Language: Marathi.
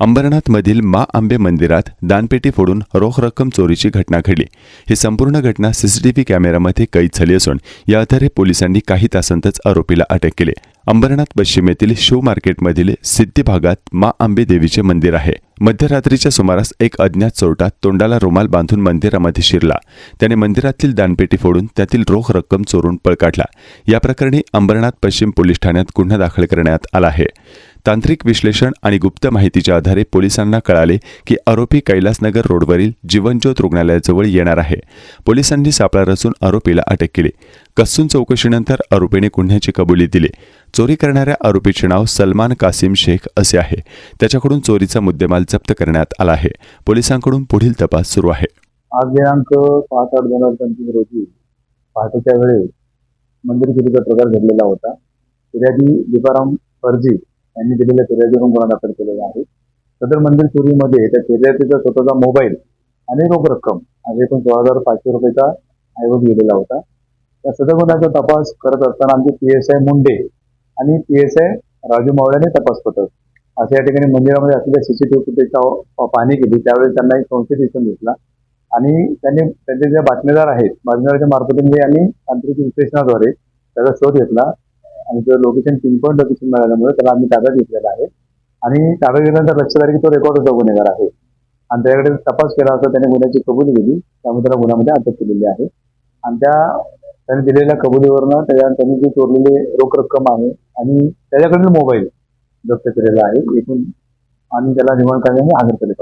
अंबरनाथमधील मा आंबे मंदिरात दानपेटी फोडून रोख रक्कम चोरीची घटना घडली. ही संपूर्ण घटना सीसीटीव्ही कॅमेऱ्यामध्ये कैद झाली असून या आधारे पोलिसांनी काही तासांतच आरोपीला अटक केली. अंबरनाथ पश्चिमेतील शिव मार्केटमधील सिद्धी भागात मा आंबे देवीचे मंदिर आहे. मध्यरात्रीच्या सुमारास एक अज्ञात चोरटा तोंडाला रुमाल बांधून मंदिरामध्ये शिरला. त्याने मंदिरातील दानपेटी फोडून त्यातील रोख रक्कम चोरून पळ काढला या प्रकरणी अंबरनाथ पश्चिम पोलीस ठाण्यात गुन्हा दाखल करण्यात आला आहे. तांत्रिक विश्लेषण आणि गुप्त माहितीच्या आधारे पोलिसांना कळाले की आरोपी कैलासनगर रोडवरील जीवनज्योत रुग्णालयाजवळ येणार आहे. पोलिसांनी सापळा रचून आरोपीला अटक केली. कसून चौकशीनंतर आरोपीने गुन्ह्याची कबुली दिली. चोरी करणाऱ्या आरोपीचे नाव सलमान कासिम शेख असे आहे. त्याच्याकडून चोरीचा मुद्देमाल जप्त करण्यात आला आहे. पोलिसांकडून पुढील तपास सुरू आहे. आज दिनांक पाच आठ दोन हजार पंचवीस रोजी पहाटेच्या वेळी मंदिर चोरीचा प्रकार घडलेला होता? फिर्यादी दीपाराम फर्जी यांनी दिलेल्या फिर्यादीवरून गुन्हा दाखल केलेला आहे. सदर मंदिर चोरीमध्ये त्या फिर्यादीचा स्वतःचा मोबाईल आणि रोख रक्कम एकूण सोळा हजार पाचशे रुपयाचा ऐवज गेलेला होता. त्या सदर गुन्ह्याचा तपास करत असताना आमचे पी एस आय मुंडे आणि पी एस आय राजू मावळ्याने तपास पथक असं या ठिकाणी मंदिरामध्ये असलेल्या सीसीटीव्ही फुटेजचा पाहणी केली. त्यावेळी त्यांना एक संशय दिसून घेतला. आणि त्यांनी त्यांचे जे बातमीदार आहेत बातमीदाराच्या मार्फतीने यांनी तांत्रिक विश्लेषणाद्वारे त्याचा शोध घेतला. आणि तो लोकेशन पिनपॉईंट लोकेशन मिळाल्यामुळे त्याला आम्ही ताब्यात घेतलेला आहे. आणि ताब्यात घेतल्यानंतर लक्षात आलं की तो रेकॉर्ड होता गुन्हेगार आहे. आणि त्याच्याकडे तपास केला असता त्याने गुन्ह्याची कबुली दिली. त्यामुळे त्याला गुन्ह्यामध्ये अटक केलेली आहे. आणि त्या त्याने दिलेल्या कबुलीवरनं त्याच्या त्यांनी जी चोरलेली रोख रक्कम आहे आणि त्याच्याकडील मोबाईल जप्त केलेला आहे. एकूण आणि त्याला रिमांड काढल्याने हजर केले.